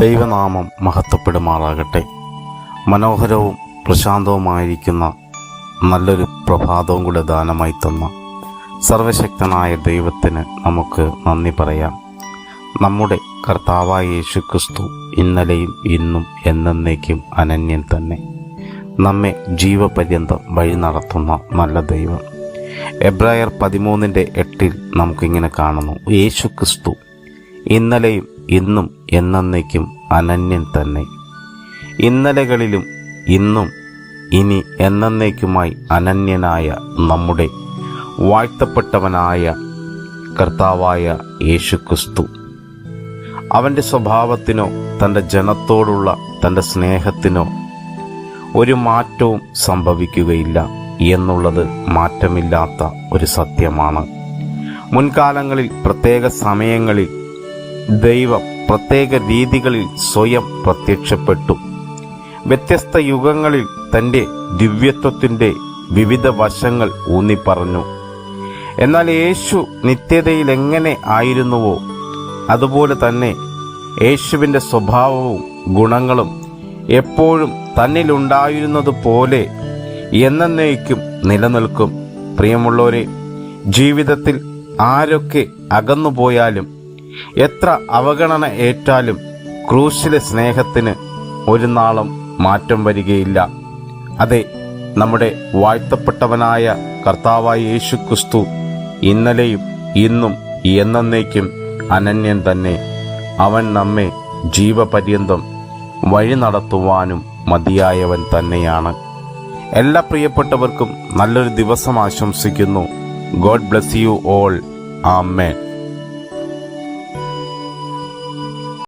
ദൈവനാമം മഹത്വപ്പെടുമാറാകട്ടെ. മനോഹരവും പ്രശാന്തവുമായിരിക്കുന്ന നല്ലൊരു പ്രഭാതവും കൂടെ ദാനമായി തന്ന സർവശക്തനായ ദൈവത്തിന് നമുക്ക് നന്ദി പറയാം. നമ്മുടെ കർത്താവായ യേശു ക്രിസ്തു ഇന്നലെയും ഇന്നും എന്നേക്കും അനന്യൻ തന്നെ. നമ്മെ ജീവപര്യന്തം വഴി നടത്തുന്ന നല്ല ദൈവം. എബ്രായർ പതിമൂന്നിന്റെ എട്ടിൽ നമുക്കിങ്ങനെ കാണുന്നു. യേശു ക്രിസ്തു ഇന്നലെയും ഇന്നും എന്നേക്കും അനന്യൻ തന്നെ. ഇന്നലകളിലും ഇന്നും ഇനി എന്നേക്കുമായി അനന്യനായ നമ്മുടെ വാഴ്ത്തപ്പെട്ടവനായ കർത്താവായ യേശു ക്രിസ്തു അവന്റെ സ്വഭാവത്തിനോ തന്റെ ജനത്തോടുള്ള തന്റെ സ്നേഹത്തിനോ ഒരു മാറ്റവും സംഭവിക്കുകയില്ല എന്നുള്ളത് മാറ്റമില്ലാത്ത ഒരു സത്യമാണ്. മുൻകാലങ്ങളിൽ പ്രത്യേക സമയങ്ങളിൽ ദൈവം പ്രത്യേക രീതികളിൽ സ്വയം പ്രത്യക്ഷപ്പെട്ടു. വ്യത്യസ്ത യുഗങ്ങളിൽ തന്റെ ദിവ്യത്വത്തിന്റെ വിവിധ വശങ്ങൾ ഊന്നിപ്പറഞ്ഞു. എന്നാൽ യേശു നിത്യതയിൽ എങ്ങനെ ആയിരുന്നുവോ അതുപോലെ തന്നെ യേശുവിന്റെ സ്വഭാവവും ഗുണങ്ങളും എപ്പോഴും തന്നിലുണ്ടായിരുന്നതുപോലെ എന്നേക്കും നിലനിൽക്കും. പ്രിയമുള്ളവരെ ജീവിതത്തിൽ ആരൊക്കെ അകന്നുപോയാലും എത്ര അവഗണന ഏറ്റാലും ക്രൂശിലെ സ്നേഹത്തിന് ഒരു നാളും മാറ്റം വരികയില്ല. അതെ നമ്മുടെ വാഴ്ത്തപ്പെട്ടവനായ കർത്താവായ യേശു ക്രിസ്തു ഇന്നലെയും ഇന്നും എന്നേക്കും അനന്യൻ തന്നെ. അവൻ നമ്മെ ജീവപര്യന്തം വഴി നടത്തുവാനും മതിയായവൻ തന്നെയാണ്. എല്ലാ പ്രിയപ്പെട്ടവർക്കും നല്ലൊരു ദിവസം ആശംസിക്കുന്നു. God bless you all. Amen.